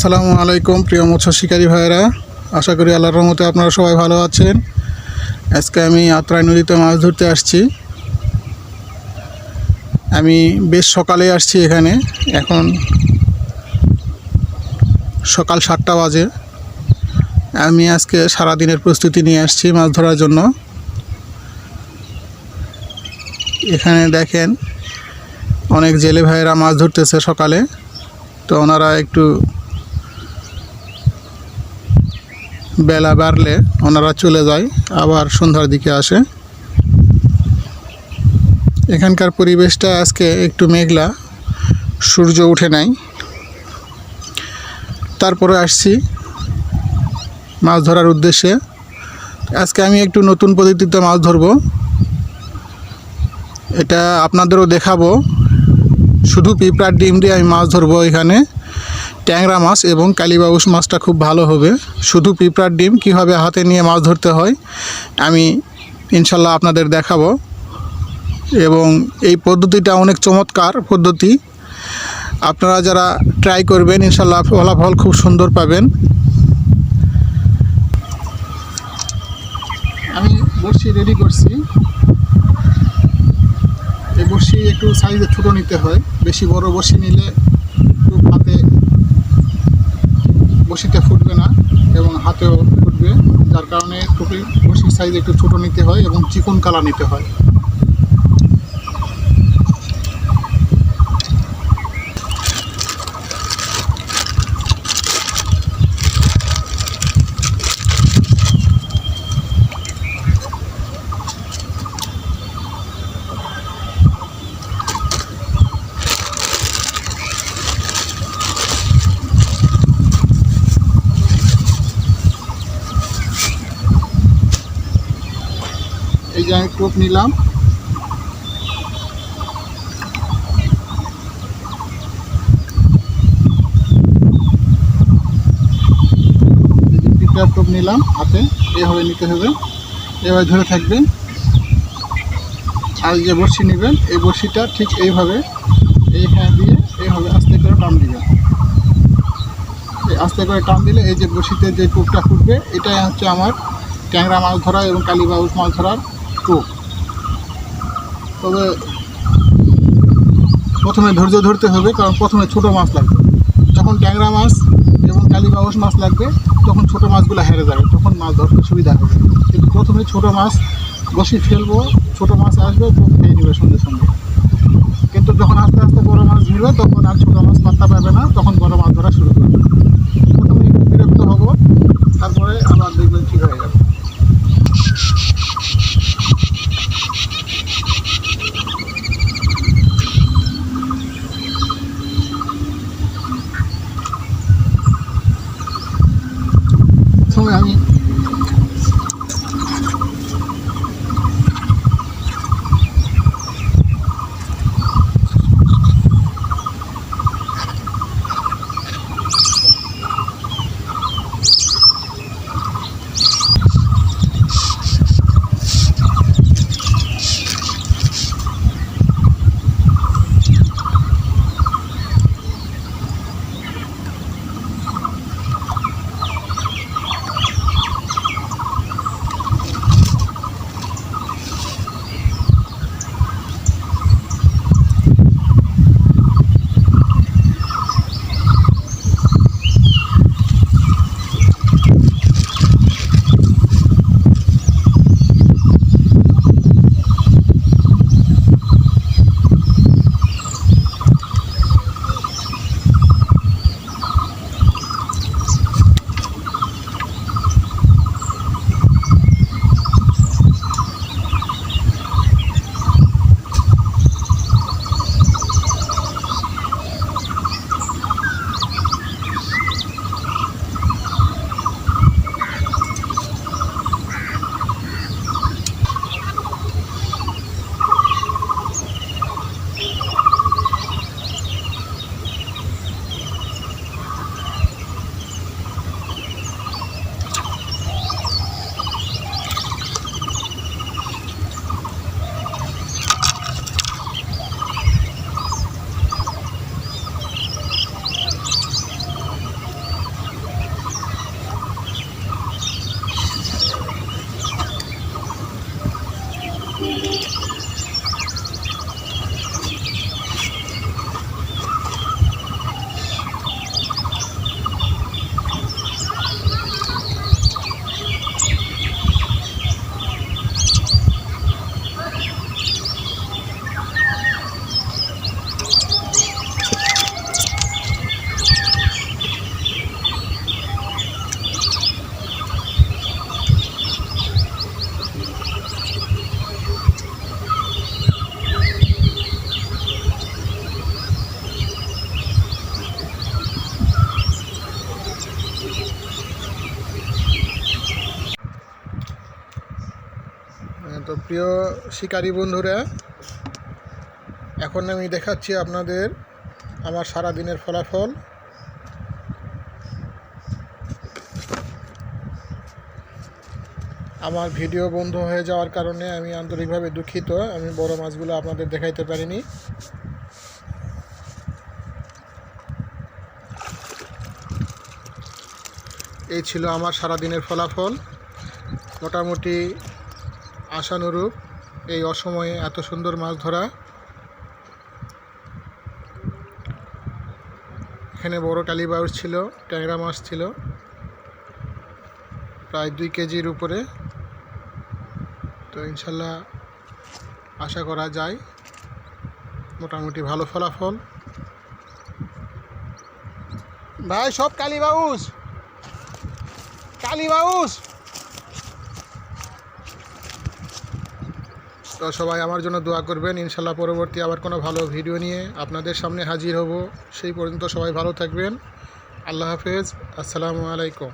আসসালামু আলাইকুম, প্রিয় মৎস্য শিকারী ভাইয়েরা। আশা করি আল্লাহর রহমতে আপনারা সবাই ভালো আছেন। আজকে আমি আত্রাই নদীতে মাছ ধরতে আসছি। আমি বেশ সকালে আসছি এখানে। এখন সকাল সাতটা বাজে। আমি আজকে সারাদিনের প্রস্তুতি নিয়ে আসছি মাছ ধরার জন্য। এখানে দেখেন অনেক জেলে ভাইয়েরা মাছ ধরতেছে সকালে। তো ওনারা একটু বেলা বাড়লে ওনারা চলে যায়, আবার সন্ধ্যার দিকে আসে। এখানকার পরিবেশটা আজকে একটু মেঘলা, সূর্য উঠে নাই। তারপরে আসছি মাছ ধরার উদ্দেশ্যে। আজকে আমি একটু নতুন পদ্ধতিতে মাছ ধরবো। এটা আপনাদেরও দেখাবো। শুধু পিঁপড়ার ডিম দিয়ে আমি মাছ ধরবো এখানে। ট্যাংরা মাছ এবং কালীবাউস মাছটা খুব ভালো হবে। শুধু পিঁপড়ার ডিম কীভাবে হাতে নিয়ে মাছ ধরতে হয়, আমি ইনশাল্লাহ আপনাদের দেখাবো। এবং এই পদ্ধতিটা অনেক চমৎকার পদ্ধতি। আপনারা যারা ট্রাই করবেন, ইনশাল্লাহ ফলাফল খুব সুন্দর পাবেন। আমি বড়শি রেডি করছি। এই বড়শি একটু সাইজে ছোটো নিতে হয়, বেশি বড় বড়শি নিলে একটু হাতে বড়শিতে ফুটবে না এবং হাতেও ফুটবে, যার কারণে টুপি বসির সাইজ একটু ছোটো নিতে হয় এবং চিকন কালা নিতে হয়। যে টোপ নিলাম। টোপ নিলাম হাতে, এভাবে নিতে হবে। এভাবে ধরে থাকবেন আর যে বড়শি নেবেন, এই বড়শিটা ঠিক এইভাবে, এই হ্যাঁ দিয়ে এইভাবে আস্তে করে টান দিবেন। এই আস্তে করে টান দিলে এই যে বড়শিতে যে টোপটা ফুটবে, এটাই হচ্ছে আমার ট্যাংরা মাছ ধরা এবং কালীবাউস মাছ ধরার তবে প্রথমে ধৈর্য ধরতে হবে, কারণ প্রথমে ছোট মাছ লাগবে। যখন ট্যাংরা মাছ এবং কালীবাউস মাছ লাগবে, তখন ছোট মাছগুলো হেরে যাবে, তখন মাছ ধরতে সুবিধা হবে। কিন্তু প্রথমে ছোট মাছ বসি ফেলব, ছোট মাছ আসবে খেয়ে নেবে সঙ্গে সঙ্গে। কিন্তু যখন আস্তে আস্তে বড় মাছ ভিড়বে তখন আর ছোট মাছ পাত্তা পাবে না তখন বড় মাছ ধরা শুরু করবে প্রথমে একটু বিরক্ত হব তারপরে আবার দেখবেন ঠিক হয়ে যাবে প্রথমে আমি প্রিয় শিকারী বন্ধুরা, এখন আমি দেখাচ্ছি আপনাদের আমার সারা দিনের ফলাফল। আমার ভিডিও বন্ধ হয়ে যাওয়ার কারণে আমি আন্তরিকভাবে দুঃখিত, আমি বড় মাছগুলো আপনাদের দেখাইতে পারিনি। এই ছিল আমার সারা দিনের ফলাফল। মোটামুটি আশানুরূপ এই অসময়ে এত সুন্দর মাছ ধরা। এখানে বড় কালীবাউস ছিল, ট্যাংরা মাছ ছিল। প্রায় দুই কেজির উপরে। তো ইনশাল্লাহ আশা করা যায়। মোটামুটি ভালো ফলাফল। ভাই, সব কালীবাউস কালীবাউস তো সবাই আমার জন্য দোয়া করবেন। ইনশাল্লাহ পরবর্তী আবার কোনো ভালো ভিডিও নিয়ে আপনাদের সামনে হাজির হব। সেই পর্যন্ত সবাই ভালো থাকবেন। আল্লাহ হাফেজ। আসসালামু আলাইকুম।